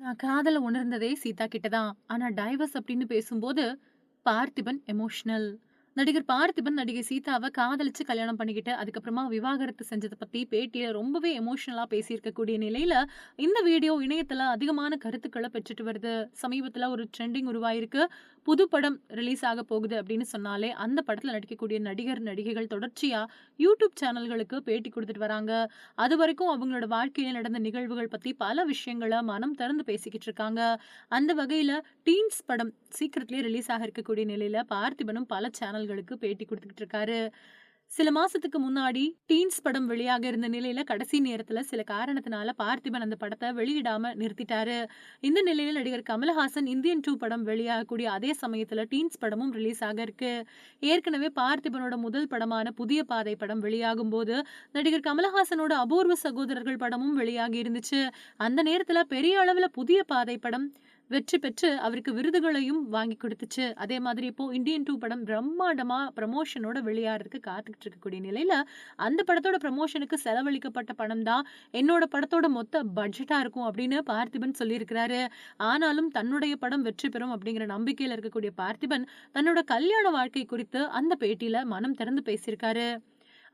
நான் காதல உணர்ந்ததே சீதா கிட்ட தான். ஆனா டைவர்ஸ் அப்படின்னு பேசும்போது, பார்த்திபன் எமோஷனல். நடிகர் பார்த்திபன் நடிகை சீதாவை காதலிச்சு கல்யாணம் பண்ணிக்கிட்டு, அதுக்கப்புறமா விவாகரத்து செஞ்சதை பத்தி பேட்டியில ரொம்பவே எமோஷனலா பேசியிருக்கக்கூடிய நிலையில, இந்த வீடியோ இணையத்துல அதிகமான கருத்துக்களை பெற்றுட்டு வருது. சமீபத்துல ஒரு ட்ரெண்டிங் உருவாயிருக்கு. புது படம் ரிலீஸ் ஆக போகுது அப்படின்னு சொன்னாலே, அந்த படத்துல நடிக்கக்கூடிய நடிகர், நடிகைகள் தொடர்ச்சியா யூடியூப் சேனல்களுக்கு பேட்டி கொடுத்துட்டு வராங்க. அதுவரைக்கும் அவங்களோட வாழ்க்கையில நடந்த நிகழ்வுகள் பத்தி பல விஷயங்கள மனம் திறந்து பேசிக்கிட்டு இருக்காங்க. அந்த வகையில டீன்ஸ் படம் சீக்கிரத்திலேயே ரிலீஸ் ஆக இருக்கக்கூடிய நிலையில, பார்த்திபனும் பல சேனல் சேனல்களுக்கு பேட்டி கொடுத்துக்கிட்டு இருக்காரு. சில மாசத்துக்கு முன்னாடி டீன்ஸ் படம் வெளியாக இருந்த நிலையில, கடைசி நேரத்துல சில காரணத்தினால பார்த்திபன் அந்த படத்தை வெளியிடாம நிறுத்திட்டாரு. இந்த நிலையில நடிகர் கமல்ஹாசன் இந்தியன் டூ படம் வெளியாகக்கூடிய அதே சமயத்துல டீன்ஸ் படமும் ரிலீஸ் ஆக இருக்கு. ஏற்கனவே பார்த்திபனோட முதல் படமான புதிய பாதை படம் வெளியாகும் போது நடிகர் கமல்ஹாசனோட அபூர்வ சகோதரர்கள் படமும் வெளியாகி இருந்துச்சு. அந்த நேரத்துல பெரிய அளவுல புதிய பாதை படம் வெற்றி பெற்று அவருக்கு விருதுகளையும் வாங்கி கொடுத்துச்சு அதே மாதிரி இப்போ இந்தியன் டூ படம் பிரம்மாண்டமா ப்ரமோஷனோட வெளியாகறதுக்கு காத்துக்கிட்டு இருக்கக்கூடிய நிலையில, அந்த படத்தோட ப்ரமோஷனுக்கு செலவழிக்கப்பட்ட பணம் தான் என்னோட படத்தோட மொத்த பட்ஜெட்டா இருக்கும் அப்படின்னு பார்த்திபன் சொல்லியிருக்கிறாரு. ஆனாலும் தன்னுடைய படம் வெற்றி பெறும் அப்படிங்கிற நம்பிக்கையில் இருக்கக்கூடிய பார்த்திபன், தன்னோட கல்யாண வாழ்க்கை குறித்து அந்த பேட்டியில மனம் திறந்து பேசியிருக்காரு.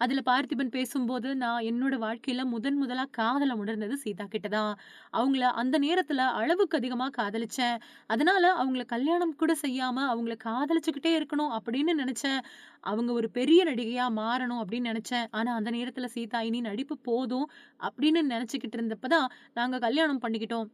அதுல பார்த்திபன் பேசும்போது, "நான் என்னோட வாழ்க்கையில முதன் முதலா காதல உணர்ந்தது சீதா கிட்ட தான். அவங்கள அந்த நேரத்துல அளவுக்கு அதிகமா காதலிச்சேன். அதனால அவங்கள கல்யாணம் கூட செய்யாம அவங்கள காதலிச்சுக்கிட்டே இருக்கணும் அப்படின்னு நினச்சேன் அவங்க ஒரு பெரிய நடிகையா மாறணும் அப்படின்னு நினச்சேன் ஆனா அந்த நேரத்துல சீதா இனி நடிப்பு போதும் அப்படின்னு நினச்சிக்கிட்டு இருந்தப்ப தான் நாங்க கல்யாணம் பண்ணிக்கிட்டோம்.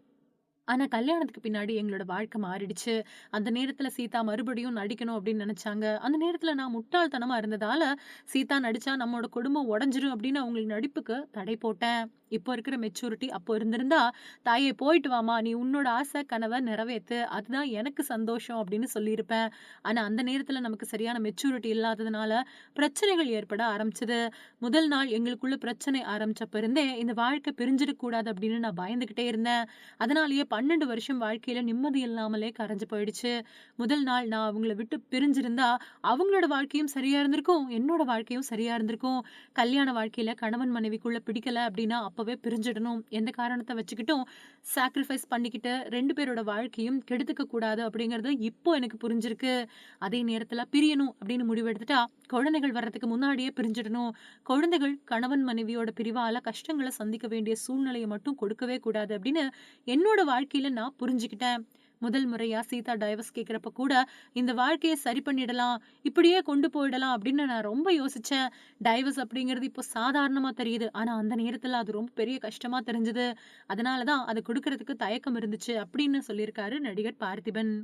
ஆனால் கல்யாணத்துக்கு பின்னாடி எங்களோட வாழ்க்கை மாறிடுச்சு. அந்த நேரத்தில் சீதா மறுபடியும் நடிக்கணும் அப்படின்னு நினச்சாங்க அந்த நேரத்தில் நான் முட்டாள்தனமாக இருந்ததால, சீதா நடித்தா நம்மளோட குடும்பம் உடஞ்சிரும் அப்படின்னு அவங்களுக்கு நடிப்புக்கு தடை போட்டேன். இப்போ இருக்கிற மெச்சூரிட்டி அப்போ இருந்திருந்தா, "தாயே போயிட்டு வாமா நீ உன்னோட ஆசை கனவை நிறைவேற்று அதுதான் எனக்கு சந்தோஷம்" அப்படின்னு சொல்லியிருப்பேன். ஆனால் அந்த நேரத்தில் நமக்கு சரியான மெச்சூரிட்டி இல்லாததுனால, பிரச்சனைகள் ஏற்பட ஆரம்பிச்சது. முதல் நாள் எங்களுக்குள்ள பிரச்சனை ஆரம்பிச்சப்ப இருந்தே, இந்த வாழ்க்கை பிரிஞ்சிடக்கூடாது அப்படின்னு நான் பயந்துகிட்டே இருந்தேன். அதனாலேயே 12 வருஷம் வாழ்க்கையில நிம்மதி இல்லாமலே கரைஞ்சு போயிடுச்சு. முதல் நாள் நான் அவங்கள விட்டு பிரிஞ்சிருந்தா, அவங்களோட வாழ்க்கையும் சரியா இருந்திருக்கும். என்னோட வாழ்க்கையும் சரியா இருந்திருக்கும். கல்யாண வாழ்க்கையில கணவன் மனைவிக்குள்ள பிடிக்கல அப்படின்னா அப்பவே பிரிஞ்சிடணும். எந்த காரணத்தை வச்சுக்கிட்டும் சாக்ரிஃபைஸ் பண்ணிக்கிட்டு ரெண்டு பேரோட வாழ்க்கையும் கெடுத்துக்க கூடாது அப்படிங்கிறது இப்போ எனக்கு புரிஞ்சிருக்கு. அதே நேரத்துல பிரியணும் அப்படின்னு முடிவெடுத்துட்டா, குழந்தைகள் வர்றதுக்கு முன்னாடியே பிரிஞ்சிடணும். குழந்தைகள் கணவன் மனைவியோட பிரிவால கஷ்டங்களை சந்திக்க வேண்டிய சூழ்நிலையை மட்டும் கொடுக்கவே கூடாது அப்படின்னு என்னோட வாழ்க்கையில நான் புரிஞ்சுக்கிட்டேன். முதல் முறையா சீதா டைவர்ஸ் கேட்குறப்ப கூட, இந்த வாழ்க்கைய சரி பண்ணிடலாம். இப்படியே கொண்டு போயிடலாம் அப்படின்னு நான் ரொம்ப யோசிச்சேன். டைவர்ஸ் அப்படிங்கிறது இப்போ சாதாரணமா தெரியுது. ஆனா அந்த நேரத்துல அது ரொம்ப பெரிய கஷ்டமா தெரிஞ்சது. அதனால தான் அத குடுக்கறதுக்கு தயக்கம் இருந்துச்சு அப்படின்னு சொல்லியிருக்காரு நடிகர் பார்த்திபன்.